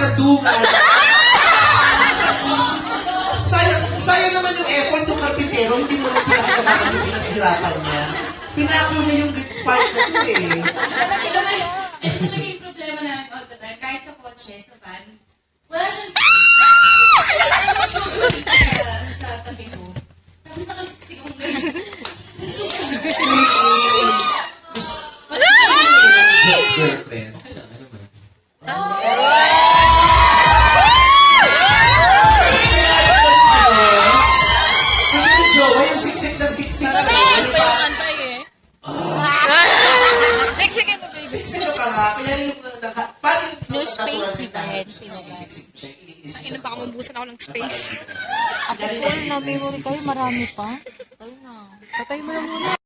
pagkadungan. sayang, sayang naman yung effort ng karpintero, hindi mo na pinakagawa yung pinaghirapan niya. Pinako niya yung part na ito eh. Ito na yung problema namin all the time. Kahit sa kotse, sa van, wala siyang sa, tabi ko. Tapos nakasiksik akong ganyan. Girlfriend. Kung No space. Siksik siya. Ina, baka mabusan ako ng space. Ako po, na memory kayo, marami pa. Tayo na. Patay mo na muna.